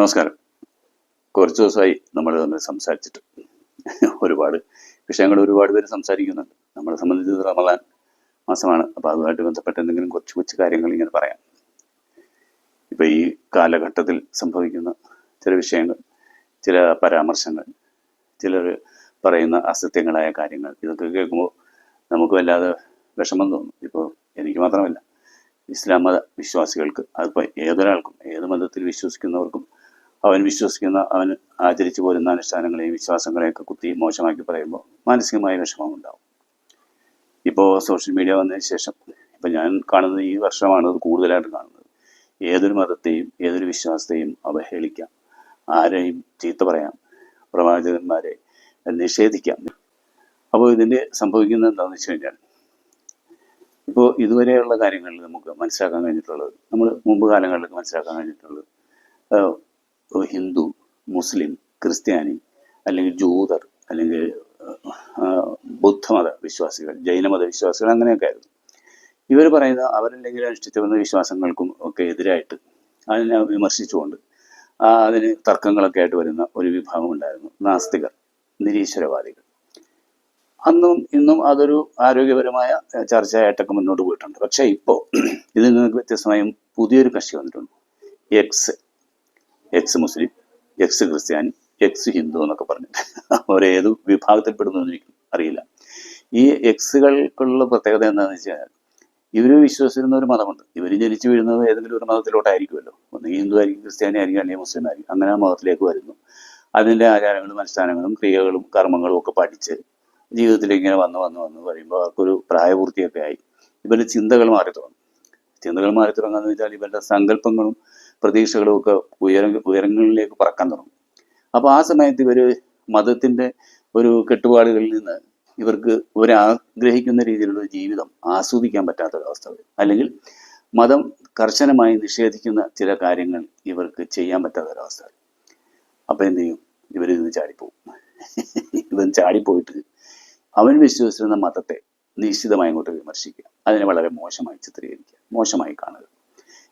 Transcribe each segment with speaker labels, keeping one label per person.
Speaker 1: നമസ്കാരം. കുറച്ച് ദിവസമായി നമ്മൾ തമ്മിൽ സംസാരിച്ചിട്ട് ഒരുപാട് വിഷയങ്ങൾ ഒരുപാട് പേര് സംസാരിക്കുന്നുണ്ട്. നമ്മളെ സംബന്ധിച്ച് റമദാൻ മാസമാണ്. അപ്പോൾ അതുമായിട്ട് ബന്ധപ്പെട്ട എന്തെങ്കിലും കൊച്ചു കൊച്ചു കാര്യങ്ങൾ ഇങ്ങനെ പറയാം. ഇപ്പം ഈ കാലഘട്ടത്തിൽ സംഭവിക്കുന്ന ചില വിഷയങ്ങൾ ചില പരാമർശങ്ങൾ ചിലർ പറയുന്ന അസത്യങ്ങളായ കാര്യങ്ങൾ ഇതൊക്കെ കേൾക്കുമ്പോൾ നമുക്ക് വല്ലാതെ വിഷമം തോന്നും. ഇപ്പോൾ എനിക്ക് മാത്രമല്ല ഇസ്ലാം മത വിശ്വാസികൾക്ക് അതിപ്പോൾ ഏതൊരാൾക്കും ഏത് മതത്തിൽ വിശ്വസിക്കുന്നവർക്കും അവൻ വിശ്വസിക്കുന്ന അവൻ ആചരിച്ചു പോരുന്ന അനുഷ്ഠാനങ്ങളെയും വിശ്വാസങ്ങളെയൊക്കെ കുത്തി മോശമാക്കി പറയുമ്പോൾ മാനസികമായ വിഷമം ഉണ്ടാവും. ഇപ്പോൾ സോഷ്യൽ മീഡിയ വന്നതിന് ശേഷം ഇപ്പം ഞാൻ കാണുന്നത് ഈ വർഷമാണ് അത് കൂടുതലായിട്ട് കാണുന്നത്. ഏതൊരു മതത്തെയും ഏതൊരു വിശ്വാസത്തെയും അവഹേളിക്കാം. ആരെയും ചീത്ത പറയാം. പ്രവാചകന്മാരെ നിഷേധിക്കാം. അപ്പോൾ ഇതിന്റെ സംഭവിക്കുന്നത് എന്താണെന്ന് വെച്ച് കഴിഞ്ഞാൽ ഇപ്പോൾ ഇതുവരെയുള്ള കാര്യങ്ങളിൽ നമുക്ക് മനസ്സിലാക്കാൻ കഴിഞ്ഞിട്ടുള്ളത് നമ്മൾ മുമ്പ് കാലങ്ങളിലൊക്കെ മനസ്സിലാക്കാൻ കഴിഞ്ഞിട്ടുള്ളത് ആഹ് ഹിന്ദു മുസ്ലിം ക്രിസ്ത്യാനി അല്ലെങ്കിൽ ജൂതർ അല്ലെങ്കിൽ ബുദ്ധമത വിശ്വാസികൾ ജൈനമത വിശ്വാസികൾ അങ്ങനെയൊക്കെ ആയിരുന്നു. ഇവർ പറയുന്ന അവരല്ലെങ്കിൽ അനുഷ്ഠിച്ചു വന്ന വിശ്വാസങ്ങൾക്കും ഒക്കെ എതിരായിട്ട് അതിനെ വിമർശിച്ചുകൊണ്ട് അതിന് തർക്കങ്ങളൊക്കെ ആയിട്ട് വരുന്ന ഒരു വിഭാഗം ഉണ്ടായിരുന്നു നാസ്തികർ നിരീശ്വരവാദികൾ. അന്നും ഇന്നും അതൊരു ആരോഗ്യപരമായ ചർച്ചയായിട്ടൊക്കെ മുന്നോട്ട് പോയിട്ടുണ്ട്. പക്ഷേ ഇപ്പോൾ ഇതിൽ നിന്ന് വ്യത്യസ്തമായും പുതിയൊരു കക്ഷി വന്നിട്ടുണ്ട്. എക്സ് എക്സ് മുസ്ലിം എക്സ് ക്രിസ്ത്യാനി എക്സ് ഹിന്ദു എന്നൊക്കെ പറഞ്ഞിട്ട് അവരേത് വിഭാഗത്തിൽപ്പെടുന്നു എന്ന് അറിയില്ല. ഈ എക്സുകൾക്കുള്ള പ്രത്യേകത എന്താണെന്ന് വെച്ചാൽ ഇവർ വിശ്വസിക്കുന്ന ഒരു മതമുണ്ട്. ഇവർ ജനിച്ചു വീഴുന്നത് ഏതെങ്കിലും ഒരു മതത്തിലോട്ടായിരിക്കുമല്ലോ. ഒന്നുകിൽ ഹിന്ദു ആയിരിക്കും ക്രിസ്ത്യാനി ആയിരിക്കും അല്ലെങ്കിൽ മുസ്ലിം ആയിരിക്കും. അങ്ങനെ ആ മതത്തിലേക്ക് വരുന്നു. അതിന്റെ ആചാരങ്ങളും അനുഷ്ഠാനങ്ങളും ക്രിയകളും കർമ്മങ്ങളും ഒക്കെ പഠിച്ച് ജീവിതത്തിലേക്ക് ഇങ്ങനെ വന്ന് വന്ന് വന്ന് പറയുമ്പോൾ അവർക്കൊരു പ്രായപൂർത്തിയൊക്കെ ആയി. ഇവരുടെ ചിന്തകൾ മാറി തുടങ്ങും ചിന്തകൾ മാറി തുടങ്ങുകയെന്ന് വെച്ചാൽ ഇവരുടെ സങ്കല്പങ്ങളും പ്രതീക്ഷകളും ഒക്കെ ഉയര ഉയരങ്ങളിലേക്ക് പറക്കാൻ തുടങ്ങും. അപ്പോൾ ആ സമയത്ത് ഇവർ മതത്തിന്റെ ഒരു കെട്ടുപാടുകളിൽ നിന്ന് ഇവർക്ക് ഇവരാഗ്രഹിക്കുന്ന രീതിയിലുള്ള ജീവിതം ആസ്വദിക്കാൻ പറ്റാത്തൊരവസ്ഥ വരും. അല്ലെങ്കിൽ മതം കർശനമായി നിഷേധിക്കുന്ന ചില കാര്യങ്ങൾ ഇവർക്ക് ചെയ്യാൻ പറ്റാത്തൊരവസ്ഥ വരും. അപ്പം എന്ത് ചെയ്യും? ഇവരിൽ നിന്ന് ചാടിപ്പോവും. ഇവൻ ചാടിപ്പോയിട്ട് അവൻ വിശ്വസിക്കുന്ന മതത്തെ നിശ്ചിതമായി അങ്ങോട്ട് വിമർശിക്കുക. അതിനെ വളരെ മോശമായി ചിത്രീകരിക്കുക. മോശമായി കാണുക.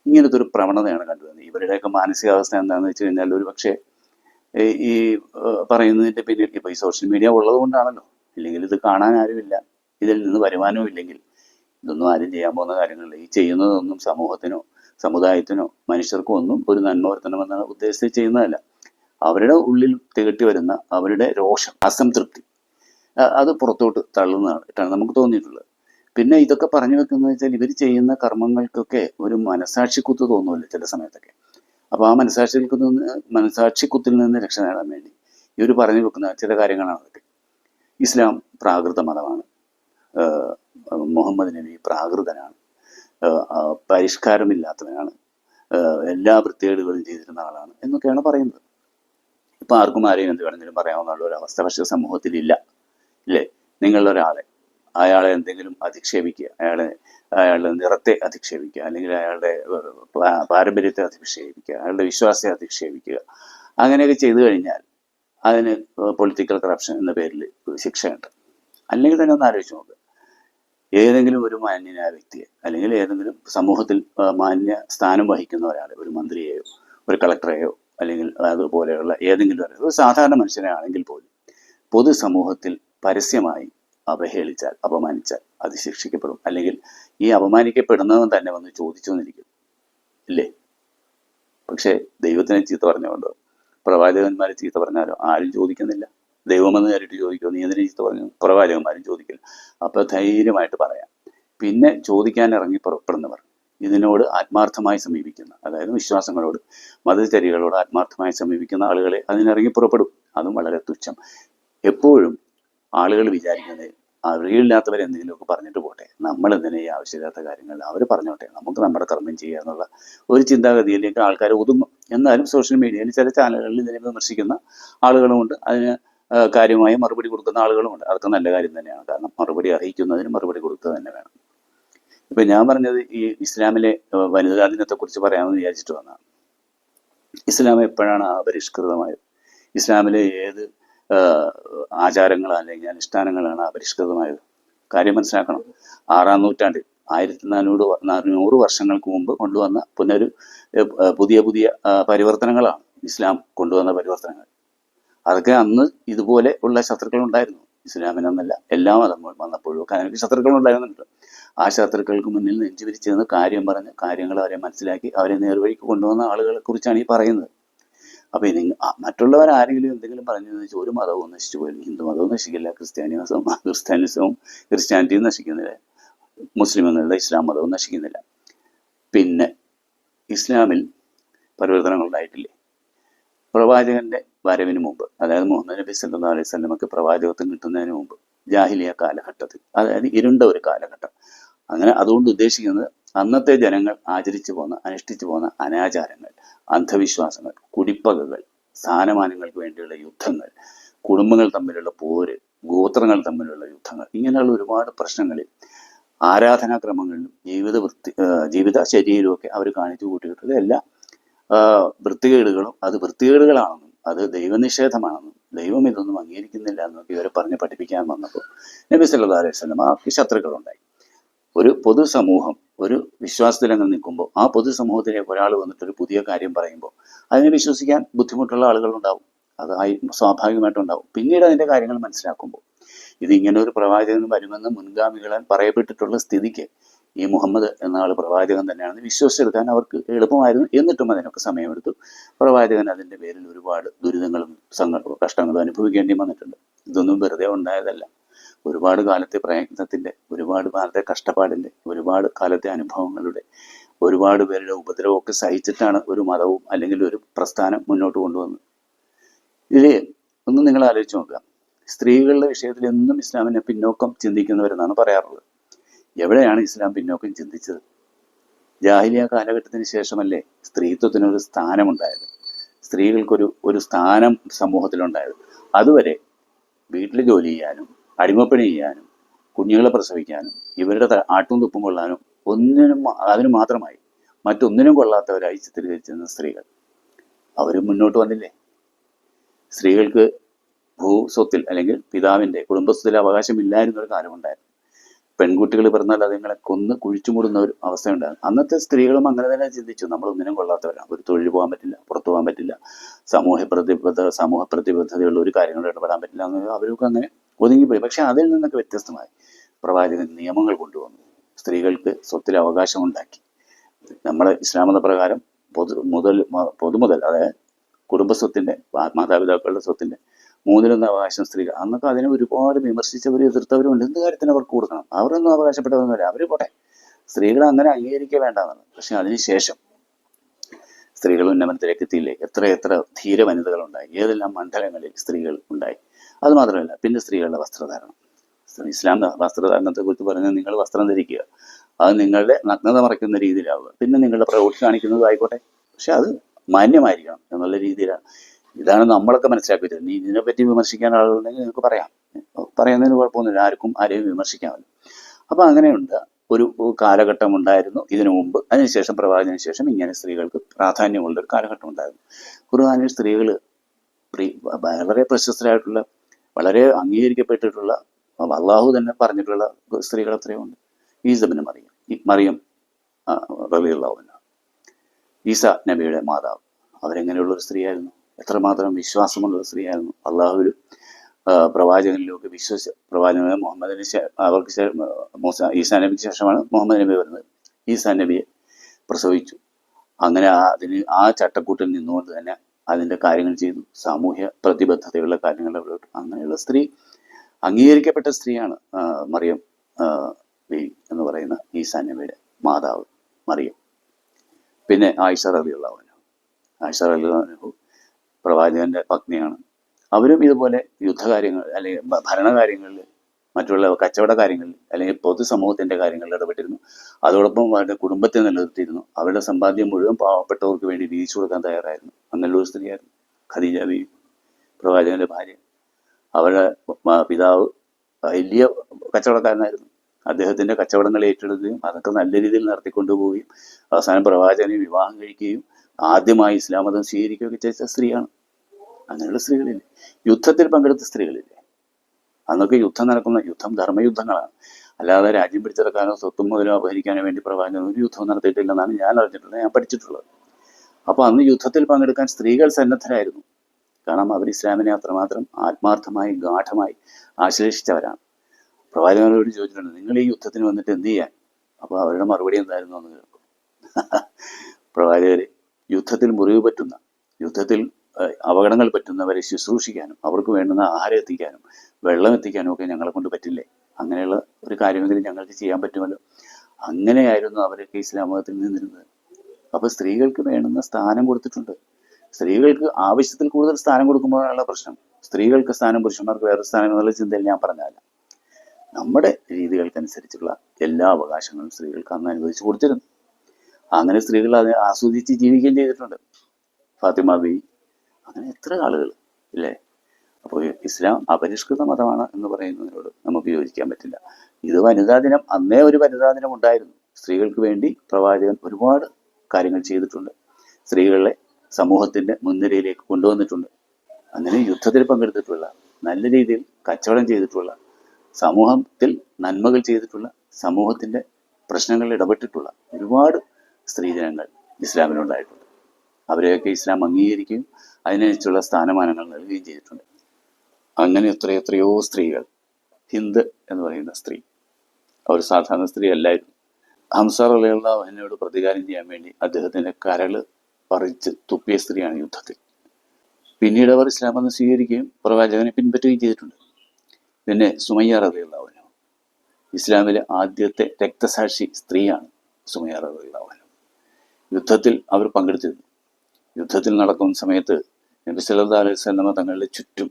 Speaker 1: ഇങ്ങനത്തെ ഒരു പ്രവണതയാണ് കണ്ടുവരുന്നത്. ഇവരുടെയൊക്കെ മാനസികാവസ്ഥ എന്താണെന്ന് വെച്ച് കഴിഞ്ഞാൽ ഒരു പക്ഷേ ഈ- പറയുന്നതിന്റെ പിന്നിൽ ഇപ്പോൾ ഈ സോഷ്യൽ മീഡിയ ഉള്ളത് കൊണ്ടാണല്ലോ. ഇല്ലെങ്കിൽ ഇത് കാണാൻ ആരുമില്ല. ഇതിൽ നിന്ന് വരുമാനവും ഇല്ലെങ്കിൽ ഇതൊന്നും ആരും ചെയ്യാൻ പോകുന്ന കാര്യങ്ങളില്ല. ഈ ചെയ്യുന്നതൊന്നും സമൂഹത്തിനോ സമുദായത്തിനോ മനുഷ്യർക്കോ ഒന്നും ഒരു നന്മ വരുത്തണമെന്നാണ് ഉദ്ദേശത്തിൽ ചെയ്യുന്നതല്ല. അവരുടെ ഉള്ളിൽ തികട്ടി വരുന്ന അവരുടെ രോഷം അസംതൃപ്തി അത് പുറത്തോട്ട് തള്ളുന്നതാണ്. നമുക്ക് തോന്നിയിട്ടുള്ളത്. പിന്നെ ഇതൊക്കെ പറഞ്ഞു വെക്കുന്നത് വെച്ചാൽ ഇവർ ചെയ്യുന്ന കർമ്മങ്ങൾക്കൊക്കെ ഒരു മനസാക്ഷി കുത്ത് തോന്നുമല്ലോ ചില സമയത്തൊക്കെ. അപ്പോൾ ആ മനസാക്ഷി മനസാക്ഷി കുത്തിൽ നിന്ന് രക്ഷ നേടാൻ വേണ്ടി ഇവർ പറഞ്ഞു വെക്കുന്ന ചില കാര്യങ്ങളാണ് അതൊക്കെ. ഇസ്ലാം പ്രാകൃത മതമാണ്. മുഹമ്മദ് നബി പ്രാകൃതനാണ്. പരിഷ്കാരമില്ലാത്തവനാണ്. എല്ലാ വൃത്തികേടുകളും ചെയ്തിരുന്ന ആളാണ് എന്നൊക്കെയാണ് പറയുന്നത്. ഇപ്പം ആർക്കും ആരെയും എന്ത് വേണമെങ്കിലും പറയാവുന്ന ഒരു അവസ്ഥ പക്ഷേ സമൂഹത്തിലില്ല ഇല്ലേ. നിങ്ങളൊരാളെ അയാളെ എന്തെങ്കിലും അധിക്ഷേപിക്കുക അയാളെ അയാളുടെ നിറത്തെ അധിക്ഷേപിക്കുക അല്ലെങ്കിൽ അയാളുടെ പാരമ്പര്യത്തെ അധിക്ഷേപിക്കുക അയാളുടെ വിശ്വാസത്തെ അധിക്ഷേപിക്കുക അങ്ങനെയൊക്കെ ചെയ്തു കഴിഞ്ഞാൽ അതിന് പൊളിറ്റിക്കൽ കറപ്ഷൻ എന്ന പേരിൽ ശിക്ഷയുണ്ട്. അല്ലെങ്കിൽ തന്നെ ഒന്ന് ആലോചിച്ച് നോക്കുക ഏതെങ്കിലും ഒരു മാന്യനായ വ്യക്തിയെ അല്ലെങ്കിൽ ഏതെങ്കിലും സമൂഹത്തിൽ മാന്യ സ്ഥാനം വഹിക്കുന്ന ഒരാളെ ഒരു മന്ത്രിയെയോ ഒരു കളക്ടറെയോ അല്ലെങ്കിൽ അതുപോലെയുള്ള ഏതെങ്കിലും ഒരു സാധാരണ മനുഷ്യനെ ആണെങ്കിൽ പോലും പൊതുസമൂഹത്തിൽ പരസ്യമായി അവഹേളിച്ചാൽ അപമാനിച്ചാൽ അത് ശിക്ഷിക്കപ്പെടും. അല്ലെങ്കിൽ ഈ അപമാനിക്കപ്പെടുന്നവൻ തന്നെ വന്ന് ചോദിച്ചു എന്നിരിക്കും. ഇല്ലേ? പക്ഷെ ദൈവത്തിനെ ചീത്ത പറഞ്ഞുകൊണ്ടോ? പ്രവാചകന്മാരെ ചീത്ത പറഞ്ഞാലോ? ആരും ചോദിക്കുന്നില്ല. ദൈവമെന്ന് കയറിയിട്ട് ചോദിക്കുമോ നീ എന്തിനു ചീത്ത പറഞ്ഞു? പ്രവാചകന്മാരും ചോദിക്കില്ല. അപ്പോൾ ധൈര്യമായിട്ട് പറയാം. പിന്നെ ചോദിക്കാൻ ഇറങ്ങി പുറപ്പെടുന്നവർ ഇതിനോട് ആത്മാർത്ഥമായി സമീപിക്കുന്ന അതായത് വിശ്വാസങ്ങളോട് മതചര്യകളോട് ആത്മാർത്ഥമായി സമീപിക്കുന്ന ആളുകളെ അതിനിറങ്ങി പുറപ്പെടും. അതും വളരെ തുച്ഛം. എപ്പോഴും ആളുകൾ വിചാരിക്കുന്നത് അറിയില്ലാത്തവർ എന്തെങ്കിലുമൊക്കെ പറഞ്ഞിട്ട് പോട്ടെ. നമ്മൾ എന്തിനാ ഈ ആവശ്യമില്ലാത്ത കാര്യങ്ങൾ? അവർ പറഞ്ഞോട്ടെ നമുക്ക് നമ്മുടെ കർമ്മം ചെയ്യുക എന്നുള്ള ഒരു ചിന്താഗതിയിലേക്ക് ആൾക്കാർ ഒതുങ്ങും. എന്നാലും സോഷ്യൽ മീഡിയയിൽ ചില ചാനലുകളിൽ ഇതിനെ വിമർശിക്കുന്ന ആളുകളുമുണ്ട് അതിന് കാര്യമായ മറുപടി കൊടുക്കുന്ന ആളുകളുമുണ്ട് അതൊക്കെ നല്ല കാര്യം തന്നെയാണ്. കാരണം മറുപടി അറിയിക്കുന്നതിന് മറുപടി കൊടുക്കുക തന്നെ വേണം. ഇപ്പം ഞാൻ പറഞ്ഞത് ഈ ഇസ്ലാമിലെ വനിതാ ദിനത്തെക്കുറിച്ച് പറയാമെന്ന് വിചാരിച്ചിട്ട് വന്നതാണ്. ഇസ്ലാം എപ്പോഴാണ് അപരിഷ്കൃതമായത്? ഇസ്ലാമിലെ ഏത് ആചാരങ്ങൾ അല്ലെങ്കിൽ അനുഷ്ഠാനങ്ങളാണ് അപരിഷ്കൃതമായത്. കാര്യം മനസ്സിലാക്കണം. ആറാം നൂറ്റാണ്ടിൽ ആയിരത്തി നാനൂറ് നാനൂറ് വർഷങ്ങൾക്ക് മുമ്പ് കൊണ്ടുവന്ന പുനരു പുതിയ പുതിയ പരിവർത്തനങ്ങളാണ് ഇസ്ലാം കൊണ്ടുവന്ന പരിവർത്തനങ്ങൾ. അതൊക്കെ അന്ന് ഇതുപോലെ ഉള്ള ശത്രുക്കൾ ഉണ്ടായിരുന്നു ഇസ്ലാമിനെന്നല്ല എല്ലാ മതങ്ങളും വന്നപ്പോഴും ഒക്കെ അതിനൊക്കെ ശത്രുക്കൾ ഉണ്ടായിരുന്നുണ്ട് ആ ശത്രുക്കൾക്ക് മുന്നിൽ നെഞ്ചുവിരിച്ച് നിന്ന് കാര്യം പറഞ്ഞ് കാര്യങ്ങൾ അവരെ മനസ്സിലാക്കി അവരെ നേർവഴിക്ക് കൊണ്ടുവന്ന ആളുകളെ കുറിച്ചാണ് ഈ പറയുന്നത്. അപ്പൊ ഇത് മറ്റുള്ളവർ ആരെങ്കിലും എന്തെങ്കിലും പറഞ്ഞു എന്ന് വെച്ചാൽ ഒരു മതവും നശിച്ചു പോയില്ല. ഹിന്ദു മതവും നശിക്കില്ല ക്രിസ്ത്യാനിസം ക്രിസ്ത്യാനിസവും ക്രിസ്ത്യാനിറ്റിയും നശിക്കുന്നില്ല. മുസ്ലിം എന്നുള്ള ഇസ്ലാം മതവും നശിക്കുന്നില്ല. പിന്നെ ഇസ്ലാമിൽ പരിവർത്തനങ്ങൾ ഉണ്ടായിട്ടില്ലേ? പ്രവാചകന്റെ വരവിന് മുമ്പ് അതായത് മുഹമ്മദ് നബി സല്ലാ അലൈഹി വസല്ലമക്ക് പ്രവാചകത്വം കിട്ടുന്നതിന് മുമ്പ് ജാഹിലിയ കാലഘട്ടത്തിൽ അതായത് ഇരുണ്ട ഒരു കാലഘട്ടം. അങ്ങനെ അതുകൊണ്ട് ഉദ്ദേശിക്കുന്നത് അന്നത്തെ ജനങ്ങൾ ആചരിച്ചു പോന്ന അനുഷ്ഠിച്ചു പോന്ന അനാചാരങ്ങൾ അന്ധവിശ്വാസങ്ങൾ കുടിപ്പകകൾ സ്ഥാനമാനങ്ങൾക്ക് വേണ്ടിയുള്ള യുദ്ധങ്ങൾ കുടുംബങ്ങൾ തമ്മിലുള്ള പോര് ഗോത്രങ്ങൾ തമ്മിലുള്ള യുദ്ധങ്ങൾ ഇങ്ങനെയുള്ള ഒരുപാട് പ്രശ്നങ്ങളിൽ ആരാധനാക്രമങ്ങളിലും ജീവിത വൃത്തി ജീവിത ശരീരവും ഒക്കെ അവർ കാണിച്ചു കൂട്ടിയിട്ടുള്ള എല്ലാ വൃത്തികേടുകളും അത് വൃത്തികേടുകളാണെന്നും അത് ദൈവനിഷേധമാണെന്നും ദൈവം ഇതൊന്നും അംഗീകരിക്കുന്നില്ല എന്നൊക്കെ ഇവരെ പറഞ്ഞ് പഠിപ്പിക്കാൻ വന്നപ്പോൾ നബി അലൈഹി വസല്ലം ശത്രുക്കളുണ്ടായി. ഒരു പൊതുസമൂഹം ഒരു വിശ്വാസത്തിൽ അങ്ങ് നിൽക്കുമ്പോൾ ആ പൊതുസമൂഹത്തിലേക്ക് ഒരാൾ വന്നിട്ട് ഒരു പുതിയ കാര്യം പറയുമ്പോൾ അതിനെ വിശ്വസിക്കാൻ ബുദ്ധിമുട്ടുള്ള ആളുകളുണ്ടാവും അതായി സ്വാഭാവികമായിട്ടുണ്ടാവും പിന്നീട് അതിന്റെ കാര്യങ്ങൾ മനസ്സിലാക്കുമ്പോൾ ഇത് ഇങ്ങനെ ഒരു പ്രവാചകൻ വരുമെന്ന് മുൻഗാമികളാൽ പറയപ്പെട്ടിട്ടുള്ള സ്ഥിതിക്ക് ഈ മുഹമ്മദ് എന്ന ആൾ പ്രവാചകൻ തന്നെയാണെന്ന് വിശ്വസിച്ചെടുക്കാൻ അവർക്ക് എളുപ്പമായിരുന്നു. എന്നിട്ടും അതിനൊക്കെ സമയമെടുത്തു. പ്രവാചകൻ അതിന്റെ പേരിൽ ഒരുപാട് ദുരിതങ്ങളും സങ്കടവും കഷ്ടങ്ങളും അനുഭവിക്കേണ്ടി വന്നിട്ടുണ്ട്. ഇതൊന്നും വെറുതെ ഉണ്ടായതല്ല. ഒരുപാട് കാലത്തെ പ്രയത്നത്തിന്റെ ഒരുപാട് കാലത്തെ കഷ്ടപ്പാടിന്റെ ഒരുപാട് കാലത്തെ അനുഭവങ്ങളുടെ ഒരുപാട് പേരുടെ ഉപദ്രവമൊക്കെ സഹിച്ചിട്ടാണ് ഒരു മതവും അല്ലെങ്കിൽ ഒരു പ്രസ്ഥാനം മുന്നോട്ട് കൊണ്ടുവന്നത്. ഇതിൽ ഒന്ന് നിങ്ങൾ ആലോചിച്ച് നോക്കുക. സ്ത്രീകളുടെ വിഷയത്തിൽ എന്നും ഇസ്ലാമിനെ പിന്നോക്കം ചിന്തിക്കുന്നവരെന്നാണ് പറയാറുള്ളത്. എവിടെയാണ് ഇസ്ലാം പിന്നോക്കം ചിന്തിച്ചത്? ജാഹിലിയ കാലഘട്ടത്തിന് ശേഷമല്ലേ സ്ത്രീത്വത്തിനൊരു സ്ഥാനമുണ്ടായത്? സ്ത്രീകൾക്കൊരു ഒരു സ്ഥാനം സമൂഹത്തിലുണ്ടായത്. അതുവരെ വീട്ടിൽ ജോലി ചെയ്യാനും അടിമപ്പണി ചെയ്യാനും കുഞ്ഞുങ്ങളെ പ്രസവിക്കാനും ഇവരുടെ ആട്ടും തുപ്പും കൊള്ളാനും ഒന്നിനും അതിന് മാത്രമായി മറ്റൊന്നിനും കൊള്ളാത്തവരായി ചിത്രീകരിച്ചിരുന്ന സ്ത്രീകൾ. അവരും മുന്നോട്ട് വന്നില്ലേ? സ്ത്രീകൾക്ക് ഭൂസ്വത്തിൽ അല്ലെങ്കിൽ പിതാവിന്റെ കുടുംബസ്വത്തിൽ അവകാശമില്ലായിരുന്ന ഒരു കാലമുണ്ടായിരുന്നു പെൺകുട്ടികൾ പിറന്നാൽ അതുങ്ങളെ കൊന്ന് കുഴിച്ചു മൂടുന്ന ഒരു അവസ്ഥയുണ്ടായിരുന്നു. അന്നത്തെ സ്ത്രീകളും അങ്ങനെ തന്നെ ചിന്തിച്ചു. നമ്മൾ ഒന്നിനും കൊള്ളാത്തവരാണ് ഒരു തൊഴിൽ പോകാൻ പറ്റില്ല പുറത്തു പോകാൻ പറ്റില്ല. സമൂഹ പ്രതിബദ്ധ സമൂഹ പ്രതിബദ്ധതയുള്ള ഒരു കാര്യങ്ങളും ഇടപെടാൻ പറ്റില്ല. എന്ന് അവരൊക്കെ അങ്ങനെ ഒതുങ്ങിപ്പോയി. പക്ഷെ അതിൽ നിന്നൊക്കെ വ്യത്യസ്തമായി പ്രവാചകൻ നിയമങ്ങൾ കൊണ്ടുവന്നു. സ്ത്രീകൾക്ക് സ്വത്തിൽ അവകാശം ഉണ്ടാക്കി നമ്മുടെ ഇസ്ലാമത പ്രകാരം പൊതു മുതൽ പൊതുമുതൽ അതായത് കുടുംബസ്വത്തിന്റെ മാതാപിതാക്കളുടെ സ്വത്തിന്റെ മൂന്നിലൊന്ന് അവകാശം സ്ത്രീകൾ. അന്നൊക്കെ അതിനെ ഒരുപാട് വിമർശിച്ചവരും എതിർത്തവരും ഉണ്ട്. എന്ത് കാര്യത്തിന് അവർക്ക് കൊടുക്കണം? അവരൊന്നും അവകാശപ്പെട്ടതൊന്നുമില്ല അവർ പോട്ടെ. സ്ത്രീകൾ അങ്ങനെ അംഗീകരിക്കുക വേണ്ടെന്നാണ് പക്ഷെ അതിനുശേഷം സ്ത്രീകൾ ഉന്നമനത്തിലേക്ക് എത്തിയില്ലേ? എത്ര എത്ര ധീര വനിതകൾ ഉണ്ടായി ഏതെല്ലാം മണ്ഡലങ്ങളിൽ സ്ത്രീകൾ ഉണ്ടായി? അത് മാത്രമല്ല പിന്നെ സ്ത്രീകളുടെ വസ്ത്രധാരണം. ഇസ്ലാം വസ്ത്രധാരണത്തെ കുറിച്ച് പറഞ്ഞാൽ നിങ്ങൾ വസ്ത്രം ധരിക്കുക. അത് നിങ്ങളുടെ നഗ്നത മറയ്ക്കുന്ന രീതിയിലാവുക. പിന്നെ നിങ്ങളുടെ പ്രവൃത്തി കാണിക്കുന്നത് ആയിക്കോട്ടെ. പക്ഷെ അത് മാന്യമായിരിക്കണം എന്നുള്ള രീതിയിലാണ്. ഇതാണ് നമ്മളൊക്കെ മനസ്സിലാക്കിയത്. നീ ഇതിനെപ്പറ്റി വിമർശിക്കാൻ ആളുണ്ടെങ്കിൽ നിങ്ങൾക്ക് പറയാം. പറയുന്നതിന് കുഴപ്പമൊന്നുമില്ല. ആർക്കും ആരെയും വിമർശിക്കാമല്ലോ അപ്പൊ അങ്ങനെയുണ്ട്. ഒരു കാലഘട്ടം ഉണ്ടായിരുന്നു ഇതിനു മുമ്പ്. അതിനുശേഷം പ്രവാചന ശേഷം ഇങ്ങനെ സ്ത്രീകൾക്ക് പ്രാധാന്യമുള്ള ഒരു കാലഘട്ടം ഉണ്ടായിരുന്നു. ഖുർആാനിൽ സ്ത്രീകൾ വളരെ പ്രശസ്തരായിട്ടുള്ള വളരെ അംഗീകരിക്കപ്പെട്ടിട്ടുള്ള അള്ളാഹു തന്നെ പറഞ്ഞിട്ടുള്ള സ്ത്രീകൾ അത്രയും ഉണ്ട്. ഈസബിന് മറിയം. മറിയം റബിയുള്ളവന ഈസ നബിയുടെ മാതാവ്. അവരെങ്ങനെയുള്ള ഒരു സ്ത്രീയായിരുന്നു. എത്രമാത്രം വിശ്വാസമുള്ള സ്ത്രീയായിരുന്നു. അള്ളാഹുവിലും ആ, പ്രവാചകനിലും ഒക്കെ വിശ്വസിച്ച പ്രവാചകൻ മുഹമ്മദിന് അവർക്ക് ഈസ ഈസാ നബിക്ക് ശേഷമാണ് മുഹമ്മദ് നബി വരുന്നത്. ഈസാ നബിയെ പ്രസവിച്ചു. അങ്ങനെ അതിന് ആ ചട്ടക്കൂട്ടിൽ നിന്നുകൊണ്ട് തന്നെ അതിന്റെ കാര്യങ്ങൾ ചെയ്തു സാമൂഹ്യ പ്രതിബദ്ധതയുള്ള കാര്യങ്ങൾ അവിടെ അങ്ങനെയുള്ള സ്ത്രീ അംഗീകരിക്കപ്പെട്ട സ്ത്രീയാണ് മറിയം എന്ന് പറയുന്ന ഈ നബിയുടെ മാതാവ് മറിയം. പിന്നെ ആയിഷ റബിയുള്ളവനു ആയിഷ റബിയുള്ള പ്രവാചകന്റെ പത്നിയാണ്. അവരും ഇതുപോലെ യുദ്ധകാര്യങ്ങൾ അല്ലെങ്കിൽ ഭരണകാര്യങ്ങളിൽ മറ്റുള്ള കച്ചവട കാര്യങ്ങളിൽ അല്ലെങ്കിൽ പൊതുസമൂഹത്തിന്റെ കാര്യങ്ങളിൽ ഇടപെട്ടിരുന്നു. അതോടൊപ്പം അവരുടെ കുടുംബത്തെ നിലനിർത്തിയിരുന്നു. അവരുടെ സമ്പാദ്യം മുഴുവൻ പാവപ്പെട്ടവർക്ക് വേണ്ടി വീതിച്ചു കൊടുക്കാൻ തയ്യാറായിരുന്നു. അങ്ങനെയുള്ള ഒരു സ്ത്രീയായിരുന്നു ഖദീജ ബി പ്രവാചകന്റെ ഭാര്യ. അവരുടെ പിതാവ് വലിയ കച്ചവടക്കാരനായിരുന്നു. അദ്ദേഹത്തിന്റെ കച്ചവടങ്ങൾ ഏറ്റെടുക്കുകയും അതൊക്കെ നല്ല രീതിയിൽ നടത്തിക്കൊണ്ടുപോവുകയും അവസാനം പ്രവാചകനെ വിവാഹം കഴിക്കുകയും ആദ്യമായി ഇസ്ലാം മതം സ്വീകരിക്കുകയൊക്കെ ചെയ്ത സ്ത്രീയാണ്. അങ്ങനെയുള്ള സ്ത്രീകളില്ലേ? യുദ്ധത്തിൽ പങ്കെടുത്ത സ്ത്രീകളില്ലേ? അന്നൊക്കെ യുദ്ധം നടക്കുന്ന യുദ്ധം ധർമ്മയുദ്ധങ്ങളാണ്. അല്ലാതെ രാജ്യം പിടിച്ചെടുക്കാനോ സ്വത്തും മുതലോ അപഹരിക്കാനോ വേണ്ടി പ്രവാചകൻ ഒരു യുദ്ധം നടത്തിയിട്ടില്ലെന്നാണ് ഞാൻ അറിഞ്ഞിട്ടുള്ളത്. ഞാൻ പഠിച്ചിട്ടുള്ളത്. അപ്പോൾ അന്ന് യുദ്ധത്തിൽ പങ്കെടുക്കാൻ സ്ത്രീകൾ സന്നദ്ധരായിരുന്നു. കാരണം അവർ ഇസ്ലാമിനെ അത്രമാത്രം ആത്മാർത്ഥമായി ഗാഠമായി ആശ്ലേഷിച്ചവരാണ്. പ്രവാചകനോട് ചോദിച്ചിട്ടുണ്ട് നിങ്ങൾ ഈ യുദ്ധത്തിന് വന്നിട്ട് എന്ത് ചെയ്യാൻ? അപ്പോൾ അവരുടെ മറുപടി എന്തായിരുന്നു എന്ന് കേൾക്കും പ്രവാചകർ യുദ്ധത്തിൽ മുറിവ് പറ്റുന്ന യുദ്ധത്തിൽ അപകടങ്ങൾ പറ്റുന്നവരെ ശുശ്രൂഷിക്കാനും അവർക്ക് വേണ്ടുന്ന ആഹാരം എത്തിക്കാനും വെള്ളം എത്തിക്കാനും ഒക്കെ ഞങ്ങളെ കൊണ്ട് പറ്റില്ലേ? അങ്ങനെയുള്ള ഒരു കാര്യമെങ്കിലും ഞങ്ങൾക്ക് ചെയ്യാൻ പറ്റുമല്ലോ? അങ്ങനെയായിരുന്നു അവരൊക്കെ ഇസ്ലാം മതത്തിൽ നിന്നിരുന്നത്. അപ്പോൾ സ്ത്രീകൾക്ക് വേണ്ടുന്ന സ്ഥാനം കൊടുത്തിട്ടുണ്ട്. സ്ത്രീകൾക്ക് ആവശ്യത്തിൽ കൂടുതൽ സ്ഥാനം കൊടുക്കുമ്പോഴാണുള്ള പ്രശ്നം. സ്ത്രീകൾക്ക് സ്ഥാനം പുരുഷന്മാർക്ക് വേറെ സ്ഥാനം എന്നുള്ള ചിന്തയിൽ ഞാൻ പറഞ്ഞതല്ല. നമ്മുടെ രീതികൾക്കനുസരിച്ചുള്ള എല്ലാ അവകാശങ്ങളും സ്ത്രീകൾക്ക് അന്ന് അനുവദിച്ചു കൊടുത്തിരുന്നു. അങ്ങനെ സ്ത്രീകൾ അത് ആസ്വദിച്ച് ജീവിക്കുകയും ചെയ്തിട്ടുണ്ട്. ഫാത്തിമ ബി അങ്ങനെ എത്ര ആളുകൾ ഇല്ലേ? അപ്പോൾ ഇസ്ലാം അപരിഷ്കൃത മതമാണ് എന്ന് പറയുന്നതിനോട് നമുക്ക് യോജിക്കാൻ പറ്റില്ല. ഇത് വനിതാ ദിനം അന്നേ ഒരു വനിതാ ദിനം ഉണ്ടായിരുന്നു. സ്ത്രീകൾക്ക് വേണ്ടി പ്രവാചകൻ ഒരുപാട് കാര്യങ്ങൾ ചെയ്തിട്ടുണ്ട്. സ്ത്രീകളെ സമൂഹത്തിന്റെ മുൻനിരയിലേക്ക് കൊണ്ടുവന്നിട്ടുണ്ട്. അങ്ങനെ യുദ്ധത്തിൽ പങ്കെടുത്തിട്ടുള്ള നല്ല രീതിയിൽ കച്ചവടം ചെയ്തിട്ടുള്ള സമൂഹത്തിൽ നന്മകൾ ചെയ്തിട്ടുള്ള സമൂഹത്തിന്റെ പ്രശ്നങ്ങളിൽ ഇടപെട്ടിട്ടുള്ള ഒരുപാട് സ്ത്രീജനങ്ങൾ ഇസ്ലാമിനുണ്ടായിട്ടുണ്ട്. അവരെയൊക്കെ ഇസ്ലാം അംഗീകരിക്കുകയും അതിനനുസരിച്ചുള്ള സ്ഥാനമാനങ്ങൾ നൽകുകയും ചെയ്തിട്ടുണ്ട്. അങ്ങനെ എത്രയെത്രയോ സ്ത്രീകൾ ഹിന്ദ് എന്ന് പറയുന്ന സ്ത്രീ അവർ സാധാരണ സ്ത്രീ അല്ലായിരുന്നു. ഹംസാർ അലിയുള്ള എന്നോട് പ്രതികാരം ചെയ്യാൻ വേണ്ടി അദ്ദേഹത്തിന്റെ കരൾ പറിച്ച് തുപ്പിയ സ്ത്രീയാണ് യുദ്ധത്തിൽ. പിന്നീട് അവർ ഇസ്ലാം സ്വീകരിക്കുകയും പ്രവാചകനെ പിൻപറ്റുകയും ചെയ്തിട്ടുണ്ട്. പിന്നെ സുമയ്യ റളിയല്ലാഹു ഇസ്ലാമിലെ ആദ്യത്തെ രക്തസാക്ഷി സ്ത്രീയാണ് സുമയ്യ റളിയല്ലാഹു യുദ്ധത്തിൽ അവർ പങ്കെടുത്തിരുന്നു. യുദ്ധത്തിൽ നടക്കുന്ന സമയത്ത് നബി സല്ലാ അലൈഹി തങ്ങളുടെ ചുറ്റും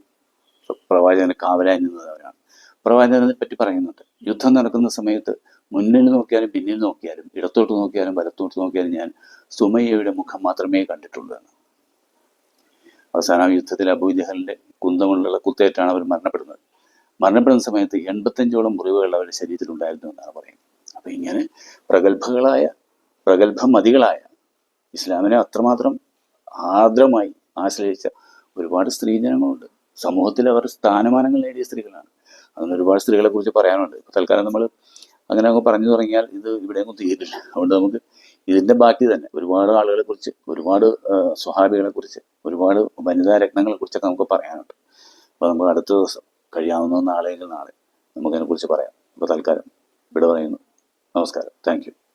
Speaker 1: പ്രവാചകനെ കാവലായി നിന്നവരാണ്. പ്രവാചകനെ പറ്റി പറയുന്നുണ്ട്. യുദ്ധം നടക്കുന്ന സമയത്ത് മുന്നിൽ നോക്കിയാലും പിന്നിൽ നോക്കിയാലും ഇടത്തോട്ട് നോക്കിയാലും വലത്തോട്ട് നോക്കിയാലും ഞാൻ സുമയ്യയുടെ മുഖം മാത്രമേ കണ്ടിട്ടുള്ളൂ എന്ന്. അവസാനം യുദ്ധത്തിൽ അബൂജഹലിന്റെ കുന്തമുള്ള കുത്തേറ്റാണ് അവർ മരണപ്പെടുന്നത്. മരണപ്പെടുന്ന സമയത്ത് എൺപത്തഞ്ചോളം മുറിവുകൾ അവരുടെ ശരീരത്തിൽ ഉണ്ടായിരുന്നു എന്നാണ് പറയുന്നത്. അപ്പൊ ഇങ്ങനെ പ്രഗത്ഭകളായ പ്രഗത്ഭമതികളായ ഇസ്ലാമിനെ അത്രമാത്രം ആർദ്രമായി ആശ്രയിച്ച ഒരുപാട് സ്ത്രീജനങ്ങളുണ്ട്. സമൂഹത്തിൽ അവർ സ്ഥാനമാനങ്ങൾ നേടിയ സ്ത്രീകളാണ്. അങ്ങനെ ഒരുപാട് സ്ത്രീകളെ കുറിച്ച് പറയാനുണ്ട്. തൽക്കാലം നമ്മൾ അങ്ങനെ അങ്ങ് പറഞ്ഞു തുടങ്ങിയാൽ ഇത് ഇവിടെ അങ്ങ് തീരില്ല. അതുകൊണ്ട് നമുക്ക് ഇതിന്റെ ബാക്കി തന്നെ ഒരുപാട് ആളുകളെ കുറിച്ച് ഒരുപാട് സ്വഹാബികളെ കുറിച്ച് ഒരുപാട് വനിതാ രത്നങ്ങളെ കുറിച്ചൊക്കെ നമുക്ക് പറയാനുണ്ട്. അപ്പോൾ നമുക്ക് അടുത്ത ദിവസം കഴിയാവുന്ന നാളെയെങ്കിൽ നാളെ നമുക്കതിനെ കുറിച്ച് പറയാം. അപ്പോൾ തൽക്കാലം ഇവിടെ പറയുന്നു. നമസ്കാരം. താങ്ക്